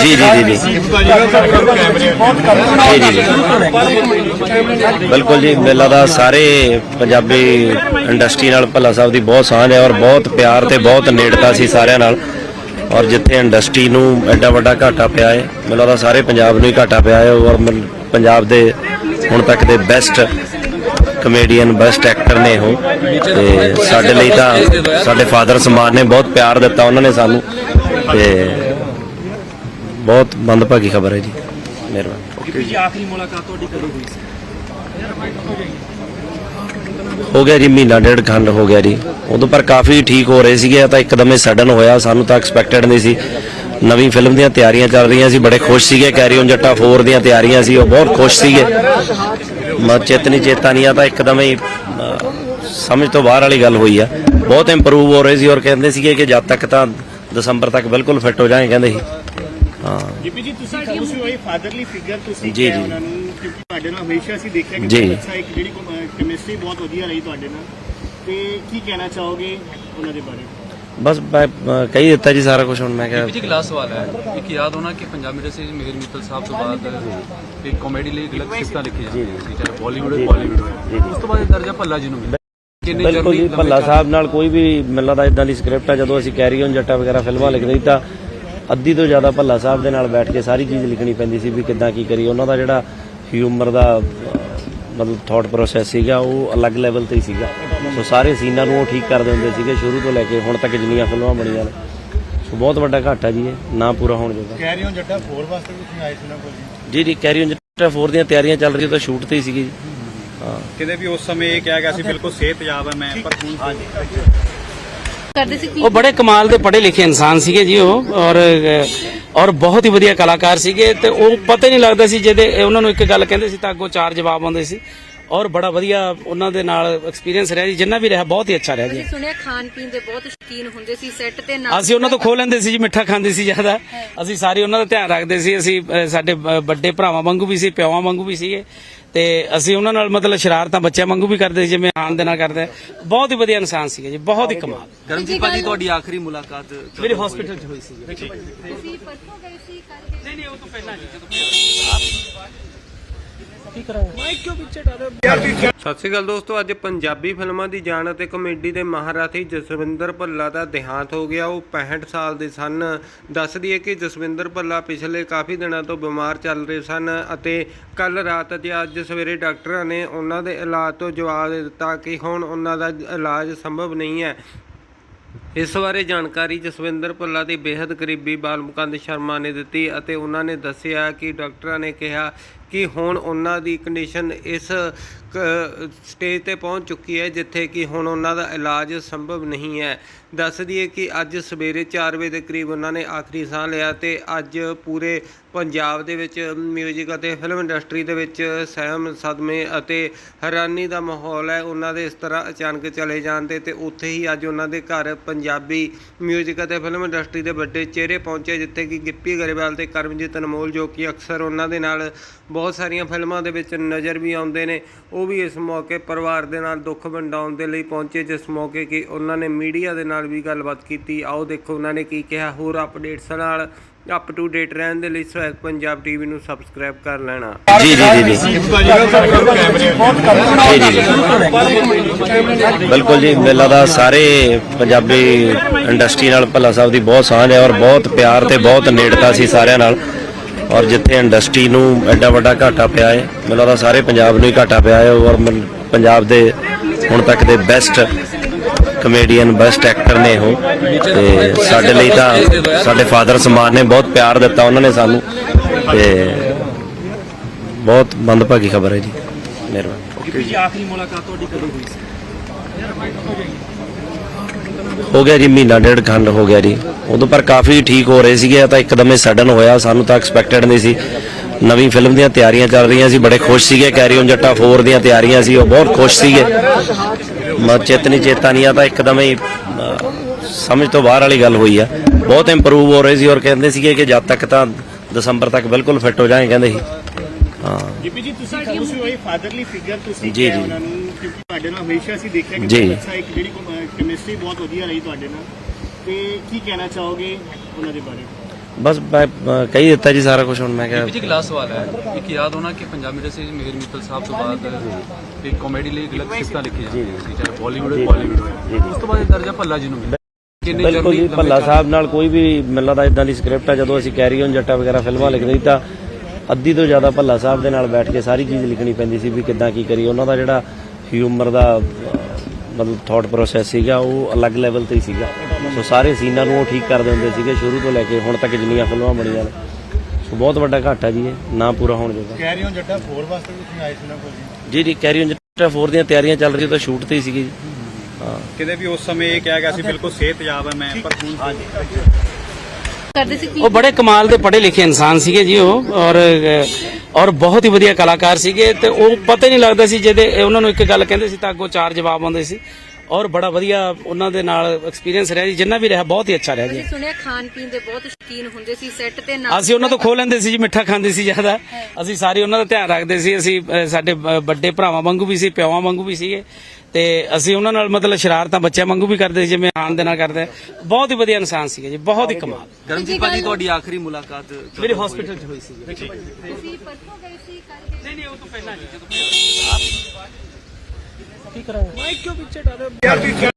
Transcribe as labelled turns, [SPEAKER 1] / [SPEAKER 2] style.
[SPEAKER 1] ਜੀ ਜੀ ਜੀ ਜੀ ਜੀ। ਜੀ ਜੀ ਬਿਲਕੁਲ ਜੀ ਮੇਲਾ ਦਾ ਸਾਰੇ ਪੰਜਾਬੀ ਇੰਡਸਟਰੀ ਨਾਲ ਭੱਲਾ ਸਾਹਿਬ ਦੀ ਬਹੁਤ ਸਾਂਝ ਹੈ ਔਰ ਬਹੁਤ ਪਿਆਰ ਤੇ ਬਹੁਤ ਨੇੜਤਾ ਸੀ ਸਾਰਿਆਂ ਨਾਲ। ਔਰ ਜਿੱਥੇ ਇੰਡਸਟਰੀ ਨੂੰ ਐਡਾ ਵੱਡਾ ਘਾਟਾ ਪਿਆ ਹੈ ਮੈਨੂੰ ਲੱਗਦਾ ਸਾਰੇ ਪੰਜਾਬ ਨੂੰ ਹੀ ਘਾਟਾ ਪਿਆ ਹੈ ਔਰ ਮਨ- ਪੰਜਾਬ ਦੇ ਹੁਣ ਤੱਕ ਦੇ ਬੈਸਟ ਕਮੇਡੀਅਨ ਬੈਸਟ ਐਕਟਰ ਨੇ ਉਹ। ਤੇ ਸਾਡੇ ਲਈ ਤਾਂ ਸਾਡੇ ਫਾਦਰ ਸਮਾਨ ਨੇ ਬਹੁਤ ਪਿਆਰ ਦਿੱਤਾ ਉਹਨਾਂ ਨੇ ਸਾਨੂੰ। ਤੇ ਬਹੁਤ ਮੰਦਭਾਗੀ ਖਬਰ ਹੈ ਜੀ। ਮਿਹਰਬਾਨੀ।
[SPEAKER 2] ਜੀ। ਆਖਰੀ ਮੁਲਾਕਾਤ ਤੁਹਾਡੀ ਕਦੋਂ ਹੋਈ ਸੀ?
[SPEAKER 1] ਹੋ ਗਿਆ ਜੀ ਮਹੀਨਾ ਡੇਢ ਖੰਡ ਹੋ ਗਿਆ ਜੀ। ਉਦੋਂ ਪਰ ਕਾਫੀ ਠੀਕ ਹੋ ਰਹੇ ਸੀਗੇ ਤਾਂ ਇੱਕਦਮ ਹੀ ਸਡਨ ਹੋਇਆ। ਸਾਨੂੰ ਤਾਂ ਐਕਸਪੈਕਟਡ ਨਹੀਂ ਸੀ। ਨਵੀਂ ਫਿਲਮ ਦੀਆਂ ਤਿਆਰੀਆਂ ਚੱਲ ਰਹੀਆਂ ਸੀ ਬੜੇ ਖੁਸ਼ ਸੀਗੇ। ਕੈਰੀ ਔਨ ਜੱਟਾ 4 ਦੀਆਂ ਤਿਆਰੀਆਂ ਸੀ ਉਹ ਬਹੁਤ ਖੁਸ਼ ਸੀਗੇ। ਮ ਚੇਤਨੀ ਚੇਤਾਨੀਆਂ ਤਾਂ ਇੱਕਦਮ ਹੀ ਸਮਝ ਤੋਂ ਬਾਹਰ ਵਾਲੀ ਗੱਲ ਹੋਈ ਆ। ਬਹੁਤ ਇੰਪਰੂਵ ਹੋ ਰਹੇ ਸੀ ਔਰ ਕਹਿੰਦੇ ਸੀਗੇ ਕਿ ਜਦ ਤੱਕ ਤਾਂ ਦਸੰਬਰ ਤੱਕ ਬਿਲਕੁਲ ਫਿੱਟ ਹੋ ਜਾਣਗੇ ਕਹਿੰਦੇ ਸੀ। ਹਾਂ।
[SPEAKER 2] ਜੀਪੀ ਜੀ ਤੁਸੀਂ ਖੁਸ਼ ਹੋਏ ਫਾਦਰਲੀ ਫਿਗਰ ਤੁਸੀਂ
[SPEAKER 1] ਜੀ,
[SPEAKER 2] ਕਿਹਾ
[SPEAKER 1] ਜੀ।
[SPEAKER 2] ਉਹਨਾਂ ਨੂੰ ਕਿਉਂਕਿ ਤੁਹਾਡੇ ਨਾਲ ਹਮੇਸ਼ਾ ਅਸੀਂ ਦੇਖਿਆ ਕਿ
[SPEAKER 1] ਜੀ।
[SPEAKER 2] ਬਹੁਤ ਅੱਛਾ ਇੱਕ ਜਿਹੜੀ ਕੈਮਿਸਟਰੀ ਬਹੁਤ ਵਧੀਆ ਰਹੀ ਤੁਹਾਡੇ ਨਾਲ। ਤੇ ਕੀ ਕਹਿਣਾ ਚਾਹੋਗੇ ਉਹਨਾਂ ਦੇ ਬਾਰੇ?
[SPEAKER 1] ਬਸ ਮੈਂ ਕਹੀ ਦਿੱਤਾ ਜੀ ਸਾਰਾ ਕੁਝ ਹੁਣ ਮੈਂ ਕਿਹਾ
[SPEAKER 3] ਜੀ ਕਲਾਸ ਸਵਾਲ ਹੈ। ਇੱਕ ਯਾਦ ਹੋਣਾ ਕਿ ਪੰਜਾਬ ਇੰਡਸਟਰੀ ਵਿੱਚ ਮਿਹਰ ਮਿੱਤਲ ਸਾਹਿਬ ਤੋਂ ਬਾਅਦ ਇੱਕ ਕਾਮੇਡੀ ਲਈ ਗਲਤ ਸਿਫਤਾਂ ਲਿਖੀ ਜਾਂਦੀਆਂ ਸੀ ਚਾਹੇ ਬਾਲੀਵੁੱਡ ਹੋਵੇ ਬਾਲੀਵੁੱਡ ਉਸ ਤੋਂ ਬਾਅਦ ਇਹ ਦਰਜਾ ਭੱਲਾ ਜੀ ਨੂੰ ਮਿਲਿਆ। ਕਿੰਨੇ
[SPEAKER 1] ਬਿਲਕੁਲ ਜੀ ਭੱਲਾ ਸਾਹਿਬ ਨਾਲ ਕੋਈ ਵੀ ਮੈਨੂੰ ਲੱਗਦਾ ਇਦਾਂ ਦੀ ਸਕ੍ਰਿਪਟ ਹੈ ਜਦੋਂ ਅਸੀਂ ਕੈਰੀ ਔਨ ਜੱਟਾ ਵਗੈਰਾ ਫਿਲਮਾਂ ਲਿਖਦੇ ਸੀ ਤਾਂ ਅੱਧੀ ਤੋਂ ਜ਼ਿਆਦਾ ਭੱਲਾ ਸਾਹਿਬ ਦੇ ਨਾਲ ਬੈਠ ਕੇ ਸਾਰੀ ਚੀਜ਼ ਲਿਖਣੀ ਪੈਂਦੀ ਸੀ ਵੀ ਕਿੱਦਾਂ ਕੀ ਕਰੀ ਉਹਨਾਂ ਦਾ ਜਿਹੜਾ ਹਿਊਮਰ ਦਾ ਮਤਲਬ ਥਾਟ ਪ੍ਰੋਸੈਸ ਸੀਗਾ ਉਹ ਅਲੱਗ ਲੈਵਲ ਤੇ ਹੀ ਸੀਗਾ। ਸੋ ਸਾਰੇ ਸੀਨਾਂ ਨੂੰ ਉਹ ਠੀਕ ਕਰਦੇ ਹੁੰਦੇ ਸੀਗੇ ਸ਼ੁਰੂ ਤੋਂ ਲੈ ਕੇ ਹੁਣ ਤੱਕ ਜਿੰਨੀਆਂ ਫਿਲਮਾਂ ਬਣੀਆਂ ਨੇ। ਸੋ ਬਹੁਤ ਵੱਡਾ ਘਾਟਾ ਜੀ ਇਹ ਨਾ ਪੂਰਾ ਹੋਣ ਜੋਗਾ।
[SPEAKER 2] ਕੈਰੀ ਔਨ ਜੱਟਾ 4 ਵਾਸਤੇ ਵੀ ਤੁਸੀਂ ਆਏ ਸੀ ਨਾ ਕੋਲ
[SPEAKER 1] ਜੀ ਜੀ ਕੈਰੀ ਔਨ ਜੱਟਾ 4 ਦੀਆਂ ਤਿਆਰੀਆਂ ਚੱਲ ਰਹੀਆਂ ਤਾਂ ਸ਼ੂਟ ਤੇ ਹੀ ਸੀਗੀ ਜੀ। ਹਾਂ।
[SPEAKER 2] ਕਿਤੇ ਵੀ ਉਸ ਸਮੇਂ ਇਹ ਕਿਹਾ ਗਿਆ ਸੀ ਬਿਲਕੁਲ ਸਿਹਤਯਾਬ ਹੈ ਮੈਂ ਪਰ ਹੁਣ
[SPEAKER 4] ਕਰਦੇ ਸੀ
[SPEAKER 5] ਉਹ ਬੜੇ ਕਮਾਲ ਦੇ ਪੜ੍ਹੇ ਲਿਖੇ ਇਨਸਾਨ ਸੀਗੇ ਜੀ ਉਹ, ਔਰ ਔਰ ਬਹੁਤ ਹੀ ਵਧੀਆ ਕਲਾਕਾਰ ਸੀਗੇ ਤੇ ਉਹ ਪਤਾ ਹੀ ਨਹੀਂ ਲੱਗਦਾ ਸੀ ਜਿਹਦੇ, ਉਹਨਾਂ ਨੂੰ ਇੱਕ ਗੱਲ ਕਹਿੰਦੇ ਸੀ ਤਾਂ ਅੱਗੋਂ ਚਾਰ ਜਵਾਬ ਆਉਂਦੇ ਸੀ। ਔਰ ਬੜਾ ਵਧੀਆ ਉਹਨਾਂ ਦੇ ਨਾਲ ਐਕਸਪੀਰੀਅੰਸ ਰਿਹਾ ਜੀ ਜਿੰਨਾ ਵੀ ਰਿਹਾ ਬਹੁਤ ਹੀ ਅੱਛਾ ਰਿਹਾ ਜੀ।
[SPEAKER 4] ਅਸੀਂ ਸੁਣਿਆ ਖਾਣ ਪੀਣ ਦੇ ਬਹੁਤ ਸ਼ੌਕੀਨ ਹੁੰਦੇ ਸੀ ਸੈੱਟ ਤੇ ਨਾਲ
[SPEAKER 5] ਅਸੀਂ ਉਹਨਾਂ ਤੋਂ ਖੋ ਲੈਂਦੇ ਸੀ ਜੀ ਮਿੱਠਾ ਖਾਂਦੇ ਸੀ ਜ਼ਿਆਦਾ। ਅਸੀਂ ਸਾਰੇ ਉਹਨਾਂ ਦਾ ਧਿਆਨ ਰੱਖਦੇ ਸੀ ਅਸੀਂ ਸਾਡੇ ਵੱਡੇ ਭਰਾਵਾਂ ਵਾਂਗੂ ਵੀ ਸੀ ਪਿਓਾਂ ਵਾਂਗੂ ਵੀ ਸੀਗੇ। ਤੇ ਅਸੀਂ ਉਹਨਾਂ ਨਾਲ ਮਤਲਬ ਸ਼ਰਾਰਤਾਂ ਬੱਚਿਆਂ ਵਾਂਗੂ ਵੀ ਕਰਦੇ ਸੀ ਜਿਵੇਂ ਆਣ ਦੇ ਨਾਲ ਕਰਦੇ। ਆ। ਬਹੁਤ ਹੀ ਵਧੀਆ ਇਨਸਾਨ ਸੀਗੇ ਜੀ ਬਹੁਤ ਹੀ ਕਮਾਲ।
[SPEAKER 3] ਕਰਮਜੀਤ ਭਾਜੀ ਤੁਹਾਡੀ ਆਖਰੀ ਮੁਲਾਕਾਤ
[SPEAKER 5] ਮੇਰੇ ਹਸਪੀਟਲ 'ਚ ਹੋਈ ਸੀ।
[SPEAKER 4] ਤੁਸੀਂ ਪਰਸੋਂ ਗਏ ਸੀ ਕੱਲ
[SPEAKER 5] ਨਹੀਂ ਨਹੀਂ ਉਹ ਤੋਂ ਪਹਿਲਾਂ ਜੀ ਜਦੋਂ
[SPEAKER 6] ਸਤਿ ਸ਼੍ਰੀ ਅਕਾਲ ਦੋਸਤੋ ਅੱਜ ਪੰਜਾਬੀ ਫਿਲਮਾਂ ਦੀ ਜਾਨ ਅਤੇ ਕਮੇਡੀ ਦੇ ਮਹਾਰਥੀ ਜਸਵਿੰਦਰ ਭੱਲਾ ਦਾ ਦੇਹਾਂਤ ਹੋ ਗਿਆ। ਉਹ 65 ਸਾਲ ਦੇ ਸਨ। ਦੱਸ ਦਈਏ ਕਿ ਜਸਵਿੰਦਰ ਭੱਲਾ ਪਿਛਲੇ ਕਾਫੀ ਦਿਨਾਂ ਤੋਂ ਬਿਮਾਰ ਚੱਲ ਰਹੇ ਸਨ ਅਤੇ ਕੱਲ ਰਾਤ ਅਤੇ ਅੱਜ ਸਵੇਰੇ ਡਾਕਟਰਾਂ ਨੇ ਉਹਨਾਂ ਦੇ ਇਲਾਜ ਤੋਂ ਜਵਾਬ ਦੇ ਦਿੱਤਾ ਕਿ ਹੁਣ ਉਹਨਾਂ ਦਾ ਇਲਾਜ ਸੰਭਵ ਨਹੀਂ ਹੈ। ਇਸ ਬਾਰੇ ਜਾਣਕਾਰੀ ਜਸਵਿੰਦਰ ਭੱਲਾ ਦੇ ਬੇहद ਕਰੀਬੀ ਬਾਲਮੁਕੰਦ ਸ਼ਰਮਾ ਨੇ ਦਿੱਤੀ ਅਤੇ ਉਹਨਾਂ ਨੇ ਦੱਸਿਆ ਕਿ ਡਾਕਟਰਾਂ ਨੇ ਕਿਹਾ ਕਿ ਹੁਣ ਉਹਨਾਂ ਦੀ ਕੰਡੀਸ਼ਨ ਇਸ ਕ- ਸਟੇਜ ਤੇ ਪਹੁੰਚ ਚੁੱਕੀ ਹੈ ਜਿੱਥੇ ਕਿ ਹੁਣ ਉਹਨਾਂ ਦਾ ਇਲਾਜ ਸੰਭਵ ਨਹੀਂ ਹੈ ਦੱਸ ਦਈਏ ਕਿ ਅੱਜ ਸਵੇਰੇ 4 ਵਜੇ ਦੇ ਕਰੀਬ ਉਹਨਾਂ ਨੇ ਆਖਰੀ ਸਾਹ ਲਿਆ ਤੇ ਅੱਜ ਪੂਰੇ ਪੰਜਾਬ ਦੇ ਵਿੱਚ 뮤직 ਅਤੇ ਫਿਲਮ ਇੰਡਸਟਰੀ ਦੇ ਵਿੱਚ ਸਹਿਮ ਸਦਮੇ ਅਤੇ ਹੈਰਾਨੀ ਦਾ ਮਾਹੌਲ ਹੈ ਉਹਨਾਂ ਦੇ ਇਸ ਤਰ੍ਹਾਂ ਅਚਾਨਕ ਚਲੇ ਜਾਣ ਤੇ ਤੇ ਉੱਥੇ ਹੀ ਅੱਜ ਉਹਨਾਂ ਦੇ ਘਰ ਪੰਜਾਬੀ 뮤직 ਅਤੇ ਫਿਲਮ ਇੰਡਸਟਰੀ ਦੇ ਵੱਡੇ ਚਿਹਰੇ ਪਹੁੰਚੇ ਜਿੱਥੇ ਕਿ ਗਿੱਪੀ ਗਰੇਵਾਲ ਤੇ ਕਰਮਜੀਤ ਅਨਮੋਲ ਜੋ ਕਿ ਅਕਸਰ ਉਹਨਾਂ ਦੇ ਨਾਲ ਬਹੁਤ ਸਾਰੀਆਂ ਫਿਲਮਾਂ ਦੇ ਵਿੱਚ ਨਜ਼ਰ ਵੀ ਆਉਂਦੇ ਨੇ। ਉਹ ਵੀ ਇਸ ਮੌਕੇ ਪਰਿਵਾਰ ਦੇ ਨਾਲ ਦੁੱਖ ਵੰਡਾਉਣ ਦੇ ਲਈ ਪਹੁੰਚੇ, ਜਿਸ ਮੌਕੇ ਕਿ ਉਹਨਾਂ ਨੇ ਮੀਡੀਆ ਦੇ ਨਾਲ ਵੀ ਗੱਲਬਾਤ ਕੀਤੀ। ਆਓ ਦੇਖੋ ਉਹਨਾਂ ਨੇ ਕੀ ਕਿਹਾ। ਹੋਰ ਅਪਡੇਟਸ ਨਾਲ ਅਪ ਟੂ ਡੇਟ ਰਹਿਣ ਦੇ ਲਈ ਸਵੈਗ ਪੰਜਾਬ ਟੀਵੀ ਨੂੰ ਸਬਸਕ੍ਰਾਈਬ ਕਰ ਲੈਣਾ।
[SPEAKER 1] ਜੀ ਜੀ ਜੀ ਜੀ। ਬਿਲਕੁਲ ਜੀ ਮੇਲਾ ਦਾ ਸਾਰੇ ਪੰਜਾਬੀ ਇੰਡਸਟਰੀ ਨਾਲ ਭੱਲਾ ਸਾਹਿਬ ਦੀ ਬਹੁਤ ਸਾਂਝ ਹੈ ਔਰ ਬਹੁਤ ਪਿਆਰ ਤੇ ਬਹੁਤ ਨੇੜਤਾ ਸੀ ਸਾਰਿਆਂ ਨਾਲ। ਔਰ ਜਿੱਥੇ ਇੰਡਸਟਰੀ ਨੂੰ ਐਡਾ ਵੱਡਾ ਘਾਟਾ ਪਿਆ ਹੈ, ਮੈਨੂੰ ਲੱਗਦਾ ਸਾਰੇ ਪੰਜਾਬ ਨੂੰ ਹੀ ਘਾਟਾ ਪਿਆ ਹੈ, ਔਰ ਮਨ- ਪੰਜਾਬ ਦੇ ਹੁਣ ਤੱਕ ਦੇ ਬੈਸਟ ਕਮੇਡੀਅਨ ਬੈਸਟ ਐਕਟਰ ਨੇ ਉਹ। ਤੇ ਸਾਡੇ ਲਈ ਤਾਂ ਸਾਡੇ ਫਾਦਰ ਸਮਾਨ ਨੇ, ਬਹੁਤ ਪਿਆਰ ਦਿੱਤਾ ਉਹਨਾਂ ਨੇ ਸਾਨੂੰ। ਤੇ ਬਹੁਤ ਮੰਦਭਾਗੀ ਖਬਰ ਹੈ ਜੀ। ਮਿਹਰਬਾਨੀ।
[SPEAKER 2] ਜੀ ਆਖਰੀ ਮੁਲਾਕਾਤ ਤੁਹਾਡੀ ਕਦੋਂ ਹੋਈ ਸੀ?
[SPEAKER 1] ਹੋ ਗਿਆ ਜੀ, ਮਹੀਨਾ ਡੇਢ ਖੰਡ ਹੋ ਗਿਆ ਜੀ। ਉਦੋਂ ਪਰ ਕਾਫੀ ਠੀਕ ਹੋ ਰਹੇ ਸੀਗੇ ਤਾਂ ਇੱਕਦਮ ਹੀ ਸਡਨ ਹੋਇਆ, ਸਾਨੂੰ ਤਾਂ ਐਕਸਪੈਕਟਡ ਨਹੀਂ ਸੀ। ਨਵੀਂ ਫਿਲਮ ਦੀਆਂ ਤਿਆਰੀਆਂ ਚੱਲ ਰਹੀਆਂ ਸੀ, ਬੜੇ ਖੁਸ਼ ਸੀਗੇ ਕੈਰੀ ਔਨ ਜੱਟਾ 4 ਦੀਆਂ ਤਿਆਰੀਆਂ ਸੀ, ਉਹ ਬਹੁਤ ਖੁਸ਼ ਸੀਗੇ। ਮ ਚੇਤਨੀ ਚੇਤਾਨੀਆਂ ਤਾਂ ਇੱਕਦਮ ਹੀ ਸਮਝ ਤੋਂ ਬਾਹਰ ਵਾਲੀ ਗੱਲ ਹੋਈ ਆ। ਬਹੁਤ ਇੰਪਰੂਵ ਹੋ ਰਹੇ ਸੀ ਔਰ ਕਹਿੰਦੇ ਸੀਗੇ ਕਿ ਜਦ ਤੱਕ ਤਾਂ ਦਸੰਬਰ ਤੱਕ ਬਿਲਕੁਲ ਫਿੱਟ ਹੋ ਜਾਣਗੇ ਕਹਿੰਦੇ ਸੀ। ਹਾਂ।
[SPEAKER 2] ਜੀਪੀ ਜੀ ਤੁਸੀਂ ਖੁਸ਼ ਹੋਏ ਫਾਦਰਲੀ ਫਿਗਰ ਤੁਸੀਂ
[SPEAKER 1] ਜੀ,
[SPEAKER 2] ਕਿਹਾ
[SPEAKER 1] ਜੀ।
[SPEAKER 2] ਉਹਨਾਂ ਨੂੰ ਕਿਉਂਕਿ ਤੁਹਾਡੇ ਨਾਲ ਹਮੇਸ਼ਾ ਅਸੀਂ ਦੇਖਿਆ ਕਿ। ਬਹੁਤ ਅੱਛਾ ਇੱਕ ਜਿਹੜੀ ਕੈਮਿਸਟਰੀ ਬਹੁਤ ਵਧੀਆ ਰਹੀ ਤੁਹਾਡੇ ਨਾਲ। ਤੇ ਕੀ ਕਹਿਣਾ ਚਾਹੋਗੇ ਉਹਨਾਂ ਦੇ ਬਾਰੇ?
[SPEAKER 1] ਬਸ ਮੈਂ ਕਹੀ ਦਿੱਤਾ ਜੀ ਸਾਰਾ ਕੁਝ ਹੁਣ ਮੈਂ ਕਿਹਾ
[SPEAKER 3] ਜੀ ਲਾਸਟ ਸਵਾਲ ਹੈ। ਇੱਕ ਯਾਦ ਹੋਣਾ ਕਿ ਪੰਜਾਬ ਇੰਡਸਟਰੀ 'ਚ ਮਿਹਰ ਮਿੱਤਲ ਸਾਹਿਬ ਤੋਂ ਬਾਅਦ ਇੱਕ ਕਾਮੇਡੀ ਲਈ ਗਲਤ ਸਿਫਤਾਂ ਲਿਖੀ ਜਾਂਦੀਆਂ ਸੀ ਚਾਹੇ ਬਾਲੀਵੁੱਡ ਹੋਵੇ ਬਾਲੀਵੁੱਡ ਹੋਵੇ ਉਸ ਤੋਂ ਬਾਅਦ ਇਹ ਦਰਜਾ ਭੱਲਾ ਜੀ ਨੂੰ ਮਿਲਿਆ।
[SPEAKER 1] ਬਿਲਕੁਲ ਜੀ ਭੱਲਾ ਸਾਹਿਬ ਨਾਲ ਕੋਈ ਵੀ ਮੈਨੂੰ ਲੱਗਦਾ ਇਦਾਂ ਦੀ ਸਕ੍ਰਿਪਟ ਹੈ ਜਦੋਂ ਅਸੀਂ ਕੈਰੀ ਔਨ ਜੱਟਾ ਵਗੈਰਾ ਫਿਲਮਾਂ ਲਿਖਦੇ ਸੀ ਤਾਂ ਅੱਧੀ ਤੋਂ ਜ਼ਿਆਦਾ ਭੱਲਾ ਸਾਹਿਬ ਦੇ ਨਾਲ ਬੈਠ ਕੇ ਸਾਰੀ ਚੀਜ਼ ਲਿਖਣੀ ਪੈਂਦੀ ਸੀ ਵੀ ਕਿੱਦਾਂ ਕੀ ਕਰੀਏ। ਉਹਨਾਂ ਦਾ ਜਿਹੜਾ ਹਿਊਮਰ ਦਾ ਮਤਲਬ ਥਾਟ ਪ੍ਰੋਸੈਸ ਸੀਗਾ ਉਹ ਅਲੱਗ ਲੈਵਲ ਤੇ ਹੀ ਸੀਗਾ। ਸੋ ਸਾਰੇ ਸੀਨਾਂ ਨੂੰ ਉਹ ਠੀਕ ਕਰਦੇ ਹੁੰਦੇ ਸੀਗੇ ਸ਼ੁਰੂ ਤੋਂ ਲੈ ਕੇ ਹੁਣ ਤੱਕ ਜਿੰਨੀਆਂ ਫਿਲਮਾਂ ਬਣੀਆਂ ਨੇ। ਸੋ ਬਹੁਤ ਵੱਡਾ ਘਾਟਾ ਜੀ ਇਹ ਨਾ ਪੂਰਾ ਹੋਣ ਜੋਗਾ।
[SPEAKER 2] ਕੈਰੀ ਔਨ ਜੱਟਾ 4 ਵਾਸਤੇ ਵੀ ਤੁਸੀਂ ਆਏ ਸੀ ਨਾ ਕੋਈ?
[SPEAKER 1] ਜੀ ਜੀ ਕੈਰੀ ਔਨ ਜੱਟਾ 4 ਦੀਆਂ ਤਿਆਰੀਆਂ ਚੱਲ ਰਹੀਆਂ ਤਾਂ ਸ਼ੂਟ ਤੇ ਹੀ ਸੀਗੀ ਜੀ। ਹਾਂ।
[SPEAKER 7] ਕਿਤੇ ਵੀ ਉਸ ਸਮੇਂ ਇਹ ਕਿਹਾ ਗਿਆ ਸੀ ਬਿਲਕੁਲ ਸਿਹਤਯਾਬ ਹੈ ਮੈਂ ਪਰ ਹੁਣ ਹਾਂਜੀ।
[SPEAKER 4] ਕਰਦੇ ਸੀ
[SPEAKER 5] ਉਹ ਬੜੇ ਕਮਾਲ ਦੇ ਪੜ੍ਹੇ ਲਿਖੇ ਇਨਸਾਨ ਸੀਗੇ ਜੀ ਉਹ ਔਰ ਔਰ ਬਹੁਤ ਹੀ ਵਧੀਆ ਕਲਾਕਾਰ ਸੀਗੇ ਤੇ ਉਹ ਪਤਾ ਹੀ ਨਹੀਂ ਲੱਗਦਾ ਸੀ ਜਿਹਦੇ ਉਹਨਾਂ ਨੂੰ ਇੱਕ ਗੱਲ ਕਹਿੰਦੇ ਸੀ ਤਾਂ ਅੱਗੋਂ ਚਾਰ ਜਵਾਬ ਆਉਂਦੇ ਸੀ। ਔਰ ਬੜਾ ਵਧੀਆ ਉਹਨਾਂ ਦੇ ਨਾਲ ਐਕਸਪੀਰੀਅੰਸ ਰਿਹਾ ਜੀ ਜਿੰਨਾ ਵੀ ਰਿਹਾ ਬਹੁਤ ਹੀ ਅੱਛਾ ਰਿਹਾ ਜੀ।
[SPEAKER 4] ਸੁਣਿਆ ਖਾਣ ਪੀਣ ਦੇ ਬਹੁਤ ਸ਼ੌਕੀਨ ਹੁੰਦੇ ਸੀ ਸੈੱਟ ਤੇ ਨਾਲ
[SPEAKER 5] ਅਸੀਂ ਉਹਨਾਂ ਤੋਂ ਖੋ ਲੈਂਦੇ ਸੀ ਜੀ ਮਿੱਠਾ ਖਾਂਦੇ ਸੀ ਜ਼ਿਆਦਾ। ਅਸੀਂ ਸਾਰੇ ਉਹਨਾਂ ਦਾ ਧਿਆਨ ਰੱਖਦੇ ਸੀ ਅਸੀਂ ਸਾਡੇ ਵੱਡੇ ਭਰਾਵਾਂ ਵਾਂਗੂ ਵੀ ਸੀ ਪਿਓਾਂ ਵਾਂਗੂ ਵੀ ਸੀਗੇ। ਤੇ ਅਸੀਂ ਉਹਨਾਂ ਨਾਲ ਮਤਲਬ ਸ਼ਰਾਰਤਾਂ ਬੱਚਿਆਂ ਵਾਂਗੂ ਵੀ ਕਰਦੇ ਸੀ ਜਿਵੇਂ ਆਣ ਦੇ ਨਾਲ ਕਰਦੇ। ਬਹੁਤ ਹੀ ਵਧੀਆ ਇਨਸਾਨ ਸੀਗੇ ਜੀ ਬਹੁਤ ਹੀ ਕਮਾਲ।
[SPEAKER 3] ਗਰਮਜੀਤ ਭਾਜੀ ਤੁਹਾਡੀ ਆਖਰੀ ਮੁਲਾਕਾਤ
[SPEAKER 5] ਮੇਰੇ ਹਸਪੀਟਲ 'ਚ ਹੋਈ ਸੀ
[SPEAKER 4] ਤੁਸੀਂ ਪਰਸੋਂ ਗਏ ਸੀ ਕੱਲ ਗਏ ਸੀ
[SPEAKER 5] ਨਹੀਂ ਨਹੀਂ ਉਹ ਤੋਂ ਪਹਿਲਾਂ ਜੀ ਜਦੋਂ